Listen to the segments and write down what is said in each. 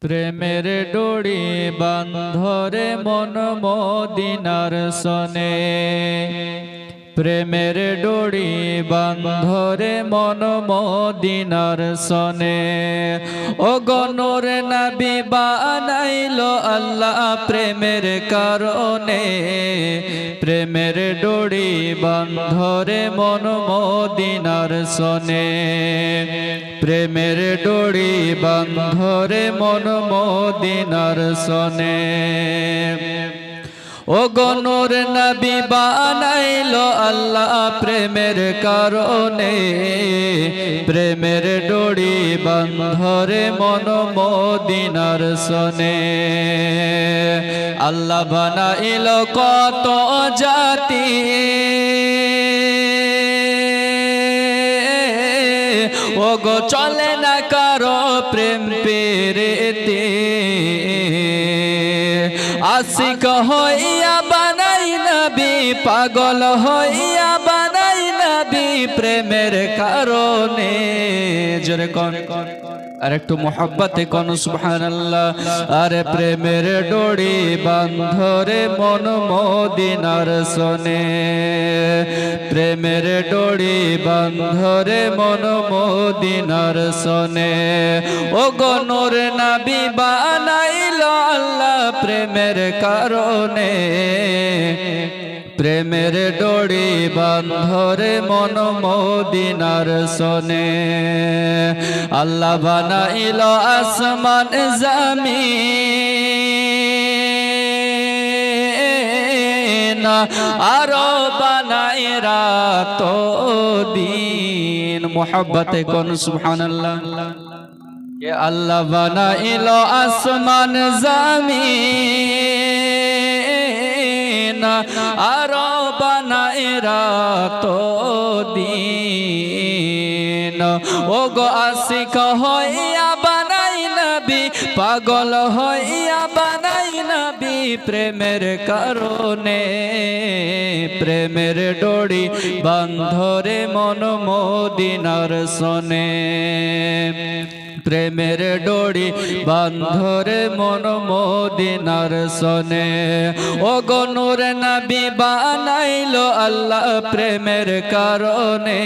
প্রেমের ডোরি বান্ধরে মন মদিনার সনে প্রেমের ডোরি বান্ধরে মন মদিনার সনে। ও গনর নবী বানাইল আল্লাহ প্রেমের কারণে। প্রেমের ডোরি বান্ধরে মন মদিনার সনে। প্রেমের ডোরি বান্ধরে মন মদিনার সনে। ও গনুর নবী বানাইল আল্লাহ প্রেমের কারণে। প্রেমের ডোরি বন্ধরে মন মদিনার সনে। আল্লাহ বানাইল কত জাতি। ও গো চলে না কারও প্রেম পেরেতে আশিক হইয়া বানাই নবী, পাগল হইয়া বানাই নবী প্রেমের কারণে। জোরে কোন। আর একটু মোহাব্বতে কোন, সুবহানাল্লাহ। আরে প্রেমের ডোরি বান্ধরে মন মদিনার সনে। প্রেমের ডোরি বান্ধরে মন মদিনার সনে। ও গনুর নবী আল্লাহ প্রেমের কারণে, প্রেমের ডোরি বান্ধরে মন মদিনার সনে আল্লাহ বানাইল আসমান, জামিন। আরও বানাই রাত দিন। মোহাব্বতে কোন, সুবহানাল্লাহ। কে আল্লাহ বানাইল আসমান, জামিন, আরও বানাই রাত দিন। ও গো আশিক হইয়া বানাই নবী, পাগল হইয়া বানাই নবী, প্রেমের কারণে, প্রেমের ডোরি বন্ধরে মন মদিনার সনে। প্রেমের ডোরি, বান্ধরে মন মদিনার সনে ও গনুর নবী বানাইল আল্লাহ প্রেমের কারণে।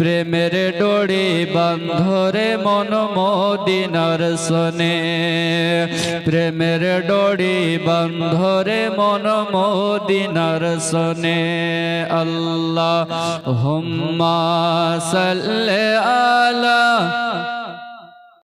প্রেমের ডোরি, বান্ধরে মন মদিনার সনে প্রেমের ডোরি, বান্ধরে মন মদিনার সনে আল্লাহ হুম্মা সাল্লে আলা